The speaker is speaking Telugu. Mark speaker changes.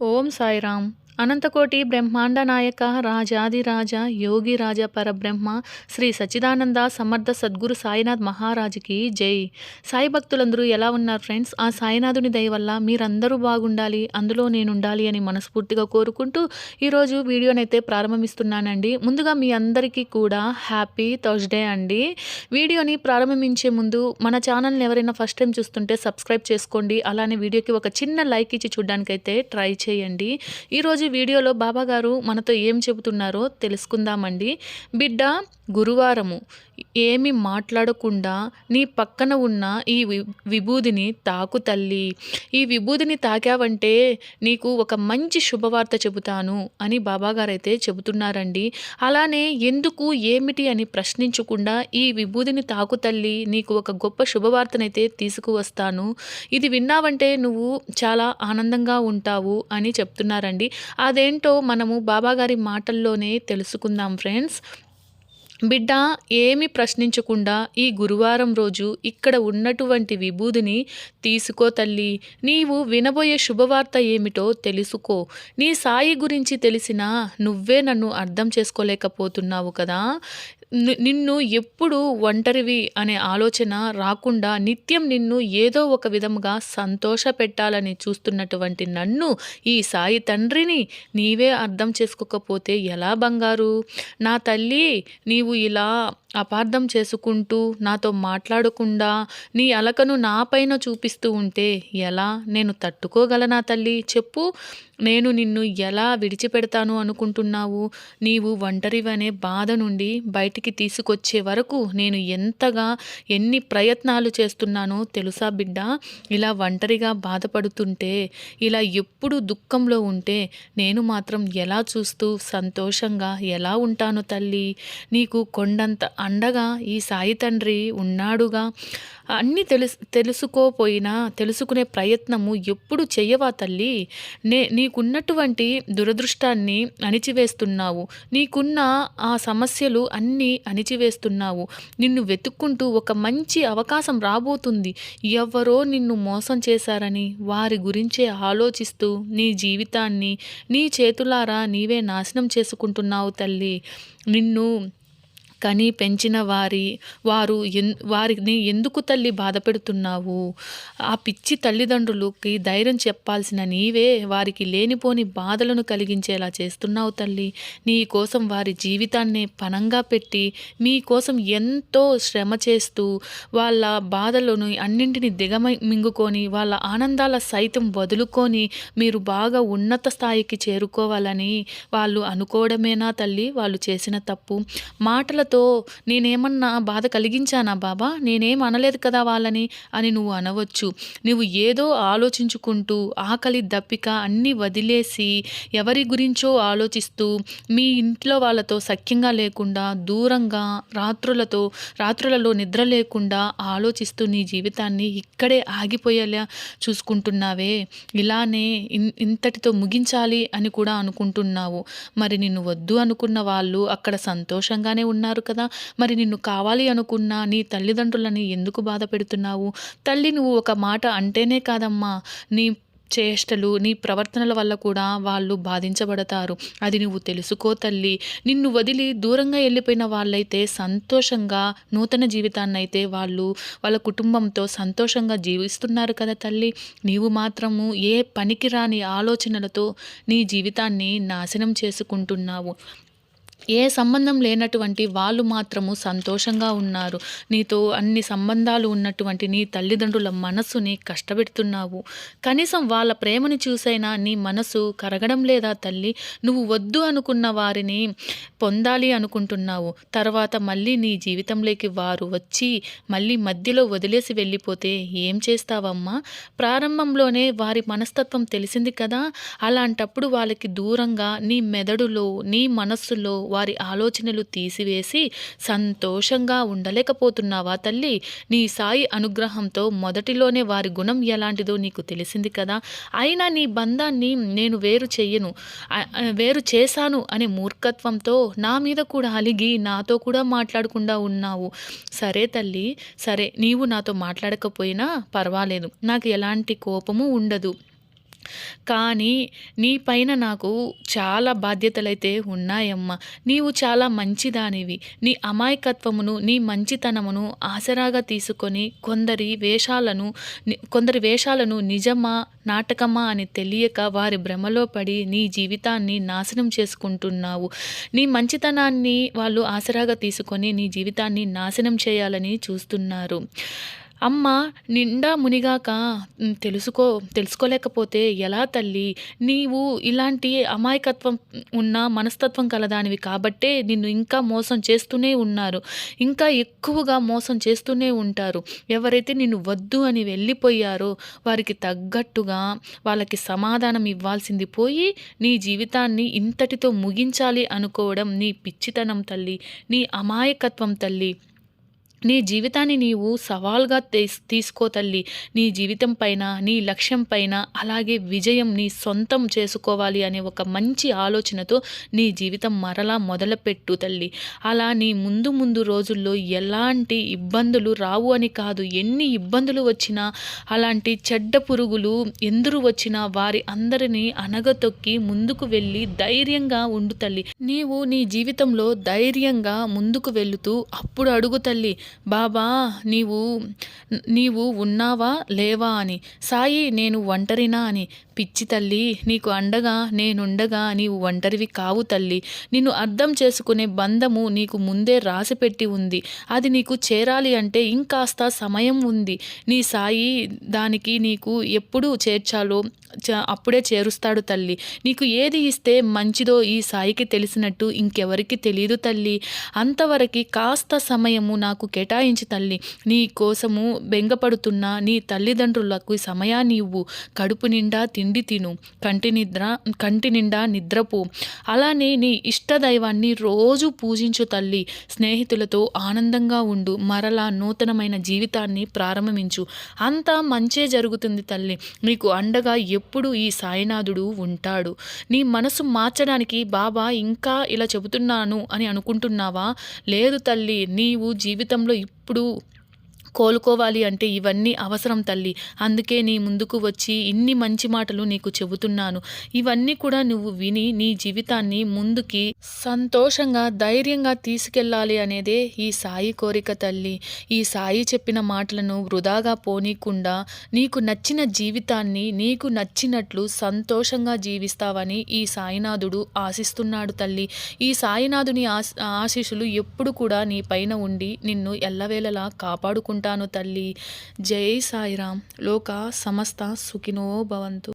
Speaker 1: ఓం సాయిరామ్ అనంతకోటి బ్రహ్మాండ నాయక రాజాదిరాజ యోగి రాజ పరబ్రహ్మ శ్రీ సచ్చిదానంద సమర్థ సద్గురు సాయినాథ్ మహారాజుకి జై. సాయి భక్తులందరూ ఎలా ఉన్నారు ఫ్రెండ్స్? ఆ సాయినాథుని దయ వల్ల మీరందరూ బాగుండాలి అందులో నేను ఉండాలి అని మనస్ఫూర్తిగా కోరుకుంటూ ఈరోజు వీడియోనైతే ప్రారంభిస్తున్నానండి. ముందుగా మీ అందరికీ కూడా హ్యాపీ థర్స్డే అండి. వీడియోని ప్రారంభించే ముందు మన ఛానల్ని ఎవరైనా ఫస్ట్ టైం చూస్తుంటే సబ్స్క్రైబ్ చేసుకోండి. అలానే వీడియోకి ఒక చిన్న లైక్ ఇచ్చి చూడడానికైతే ట్రై చేయండి. ఈరోజు వీడియోలో బాబా గారు మనతో ఏం చెబుతున్నారో తెలుసుకుందామండి. బిడ్డ గురువారము. ఏమి మాట్లాడకుండా నీ పక్కన ఉన్న ఈ విభూదిని తాకు తల్లి. ఈ విభూదిని తాకావంటే నీకు ఒక మంచి శుభవార్త చెబుతాను అని బాబాగారు అయితే చెబుతున్నారండి. అలానే ఎందుకు ఏమిటి అని ప్రశ్నించకుండా ఈ విభూదిని తాకు తల్లి నీకు ఒక గొప్ప శుభవార్తనైతే తీసుకువస్తాను. ఇది విన్నావంటే నువ్వు చాలా ఆనందంగా ఉంటావు అని చెప్తున్నారండి. అదేంటో మనము బాబాగారి మాటల్లోనే తెలుసుకుందాం ఫ్రెండ్స్. బిడ్డ ఏమి ప్రశ్నించకుండా ఈ గురువారం రోజు ఇక్కడ ఉన్నటువంటి విభూదిని తీసుకో తల్లి. నీవు వినబోయే శుభవార్త ఏమిటో తెలుసుకో. నీ సాయి గురించి తెలిసినా నువ్వే నన్ను అర్థం చేసుకోలేకపోతున్నావు కదా. నిన్ను ఎప్పుడు ఒంటరివి అనే ఆలోచన రాకుండా నిత్యం నిన్ను ఏదో ఒక విధముగా సంతోష పెట్టాలని చూస్తున్నటువంటి నన్ను ఈ సాయి తండ్రిని నీవే అర్థం చేసుకోకపోతే ఎలా బంగారు? నా తల్లి నీవు ఇలా అపార్థం చేసుకుంటూ నాతో మాట్లాడకుండా నీ అలకను నాపైన చూపిస్తూ ఉంటే ఎలా నేను తట్టుకోగలనా తల్లి? చెప్పు. నేను నిన్ను ఎలా విడిచిపెడతాను అనుకుంటున్నావు? నీవు ఒంటరివనే బాధ నుండి బయటికి తీసుకొచ్చే వరకు నేను ఎంతగా ఎన్ని ప్రయత్నాలు చేస్తున్నానో తెలుసా బిడ్డ? ఇలా ఒంటరిగా బాధపడుతుంటే ఇలా ఎప్పుడు దుఃఖంలో ఉంటే నేను మాత్రం ఎలా చూస్తూ సంతోషంగా ఎలా ఉంటాను తల్లి? నీకు కొండంత అండగా ఈ సాయి తండ్రి ఉన్నాడుగా. అన్నీ తెలుసు తెలుసుకోపోయినా తెలుసుకునే ప్రయత్నము ఎప్పుడు చెయ్యవా తల్లి? నే నీకున్నటువంటి దురదృష్టాన్ని అణిచివేస్తున్నావు. నీకున్న ఆ సమస్యలు అన్నీ అణిచివేస్తున్నావు. నిన్ను వెతుక్కుంటూ ఒక మంచి అవకాశం రాబోతుంది. ఎవరో నిన్ను మోసం చేశారని వారి గురించే ఆలోచిస్తూ నీ జీవితాన్ని నీ చేతులారా నీవే నాశనం చేసుకుంటున్నావు తల్లి. నిన్ను కని పెంచిన వారి వారు ఎన్ వారిని ఎందుకు తల్లి బాధ పెడుతున్నావు? ఆ పిచ్చి తల్లిదండ్రులకి ధైర్యం చెప్పాల్సిన నీవే వారికి లేనిపోని బాధలను కలిగించేలా చేస్తున్నావు తల్లి. నీ కోసం వారి జీవితాన్నే పనంగా పెట్టి మీకోసం ఎంతో శ్రమ చేస్తూ వాళ్ళ బాధలను అన్నింటిని దిగమ మింగుకొని వాళ్ళ ఆనందాల సైతం వదులుకొని మీరు బాగా ఉన్నత స్థాయికి చేరుకోవాలని వాళ్ళు అనుకోవడమేనా తల్లి? వాళ్ళు చేసిన తప్పు. మాటల వాళ్ళతో నేనేమన్నా బాధ కలిగించానా బాబా? నేనేం అనలేదు కదా వాళ్ళని అని నువ్వు అనవచ్చు. నువ్వు ఏదో ఆలోచించుకుంటూ ఆకలి దప్పిక అన్నీ వదిలేసి ఎవరి గురించో ఆలోచిస్తూ మీ ఇంట్లో వాళ్ళతో సఖ్యంగా లేకుండా దూరంగా రాత్రులతో రాత్రులలో నిద్ర లేకుండా ఆలోచిస్తూ నీ జీవితాన్ని ఇక్కడే ఆగిపోయేలా చూసుకుంటున్నావే. ఇలానే ఇంతటితో ముగించాలి అని కూడా అనుకుంటున్నావు. మరి నిన్ను వద్దు అనుకున్న వాళ్ళు అక్కడ సంతోషంగానే ఉన్నారు. ఉన్నారు కదా. మరి నిన్ను కావాలి అనుకున్నా నీ తల్లిదండ్రులని ఎందుకు బాధ పెడుతున్నావు? తల్లి నువ్వు ఒక మాట అంటేనే కాదమ్మా. నీ చేష్టలు నీ ప్రవర్తనల వల్ల కూడా వాళ్ళు బాధించబడతారు. అది నువ్వు తెలుసుకో తల్లి. నిన్ను వదిలి దూరంగా వెళ్ళిపోయిన వాళ్ళైతే సంతోషంగా నూతన జీవితాన్ని అయితే వాళ్ళు వాళ్ళ కుటుంబంతో సంతోషంగా జీవిస్తున్నారు కదా తల్లి. నీవు మాత్రము ఏ పనికిరాని ఆలోచనలతో నీ జీవితాన్ని నాశనం చేసుకుంటున్నావు. ఏ సంబంధం లేనటువంటి వాళ్ళు మాత్రము సంతోషంగా ఉన్నారు. నీతో అన్ని సంబంధాలు ఉన్నటువంటి నీ తల్లిదండ్రుల మనస్సుని కష్టపెడుతున్నావు. కనీసం వాళ్ళ ప్రేమను చూసైనా నీ మనసు కరగడం లేదా తల్లి? నువ్వు వద్దు అనుకున్న వారిని పొందాలి అనుకుంటున్నావు. తర్వాత మళ్ళీ నీ జీవితంలోకి వారు వచ్చి మళ్ళీ మధ్యలో వదిలేసి వెళ్ళిపోతే ఏం చేస్తావమ్మా? ప్రారంభంలోనే వారి మనస్తత్వం తెలిసింది కదా? అలాంటప్పుడు వాళ్ళకి దూరంగా నీ మెదడులో నీ మనస్సులో వారి ఆలోచనలు తీసివేసి సంతోషంగా ఉండలేకపోతున్నావా తల్లి? నీ సాయి అనుగ్రహంతో మొదటిలోనే వారి గుణం ఎలాంటిదో నీకు తెలిసింది కదా. అయినా నీ బంధాన్ని నేను వేరు చెయ్యను వేరు చేశాను అనే మూర్ఖత్వంతో నా మీద కూడా అలిగి నాతో కూడా మాట్లాడకుండా ఉన్నావు. సరే తల్లి సరే నీవు నాతో మాట్లాడకపోయినా పర్వాలేదు. నాకు ఎలాంటి కోపము ఉండదు. కానీ నీ పైన నాకు చాలా బాధ్యతలైతే ఉన్నాయమ్మా. నీవు చాలా మంచిదానివి. నీ అమాయకత్వమును నీ మంచితనమును ఆసరాగా తీసుకొని కొందరి వేషాలను కొందరి వేషాలను నిజమా నాటకమా అని తెలియక వారి భ్రమలో పడి నీ జీవితాన్ని నాశనం చేసుకుంటున్నావు. నీ మంచితనాన్ని వాళ్ళు ఆసరాగా తీసుకొని నీ జీవితాన్ని నాశనం చేయాలని చూస్తున్నారు. అమ్మ నిండా మునిగాక తెలుసుకో తెలుసుకోలేకపోతే ఎలా తల్లి? నీవు ఇలాంటి అమాయకత్వం ఉన్న మనస్తత్వం కలదానివి కాబట్టే నిన్ను ఇంకా మోసం చేస్తూనే ఉన్నారు. ఇంకా ఎక్కువగా మోసం చేస్తూనే ఉంటారు. ఎవరైతే నిన్ను వద్దు అని వెళ్ళిపోయారో వారికి తగ్గట్టుగా వాళ్ళకి సమాధానం ఇవ్వాల్సింది పోయి నీ జీవితాన్ని ఇంతటితో ముగించాలి అనుకోవడం నీ పిచ్చితనం తల్లి. నీ అమాయకత్వం తల్లి. నీ జీవితాన్ని నీవు సవాల్గా తీస్ తీసుకో తల్లి. నీ జీవితం పైన నీ లక్ష్యం పైన అలాగే విజయం నీ సొంతం చేసుకోవాలి అనే ఒక మంచి ఆలోచనతో నీ జీవితం మరలా మొదలుపెట్టు తల్లి. అలా నీ ముందు ముందు రోజుల్లో ఎలాంటి ఇబ్బందులు రావు అని కాదు ఎన్ని ఇబ్బందులు వచ్చినా అలాంటి చెడ్డ పురుగులు ఎందరు వచ్చినా వారి అందరినీ అనగతొక్కి ముందుకు వెళ్ళి ధైర్యంగా ఉండు తల్లి. నీవు నీ జీవితంలో ధైర్యంగా ముందుకు వెళుతూ అప్పుడు అడుగు తల్లి. బాబా నీవు నీవు ఉన్నావా లేవా అని. సాయి నేను ఒంటరినా అని. పిచ్చి తల్లి నీకు అండగా నేనుండగా నీవు ఒంటరివి కావు తల్లి. నిన్ను అర్థం చేసుకునే బంధము నీకు ముందే రాసిపెట్టి ఉంది. అది నీకు చేరాలి అంటే ఇంకాస్త సమయం ఉంది. నీ సాయి దానికి నీకు ఎప్పుడు చేర్చాలో చ- అప్పుడే చేరుస్తాడు తల్లి. నీకు ఏది ఇస్తే మంచిదో ఈ సాయికి తెలిసినట్టు ఇంకెవరికి తెలియదు తల్లి. అంతవరకు కాస్త సమయము నాకు కేటాయించి తల్లి నీ కోసము బెంగపడుతున్న నీ తల్లిదండ్రులకు సమయాన్ని ఇవ్వు. కడుపు నిండా తిండి తిను. కంటి నిద్ర కంటి నిండా నిద్రపో. అలానే నీ ఇష్టదైవాన్ని రోజు పూజించు తల్లి. స్నేహితులతో ఆనందంగా ఉండు. మరలా నూతనమైన జీవితాన్ని ప్రారంభించు. అంతా మంచే జరుగుతుంది తల్లి. నీకు అండగా ఎప్పుడు ఈ సాయినాథుడు ఉంటాడు. నీ మనసు మార్చడానికి బాబా ఇంకా ఇలా చెబుతున్నాను అని అనుకుంటున్నావా? లేదు తల్లి. నీవు జీవితంలో ఇప్పుడు కోలుకోవాలి అంటే ఇవన్నీ అవసరం తల్లి. అందుకే నీ ముందుకు వచ్చి ఇన్ని మంచి మాటలు నీకు చెబుతున్నాను. ఇవన్నీ కూడా నువ్వు విని నీ జీవితాన్ని ముందుకి సంతోషంగా ధైర్యంగా తీసుకెళ్ళాలి అనేదే ఈ సాయి కోరిక తల్లి. ఈ సాయి చెప్పిన మాటలను వృధాగా పోనీకుండా నీకు నచ్చిన జీవితాన్ని నీకు నచ్చినట్లు సంతోషంగా జీవిస్తావని ఈ సాయినాథుడు ఆశిస్తున్నాడు తల్లి. ఈ సాయినాథుని ఆశీషులు ఎప్పుడు కూడా నీ పైన ఉండి నిన్ను ఎల్లవేళలా కాపాడుకుంటాను తల్లి. జై సాయిరాం లోక సమస్త సుఖినో భవంతు.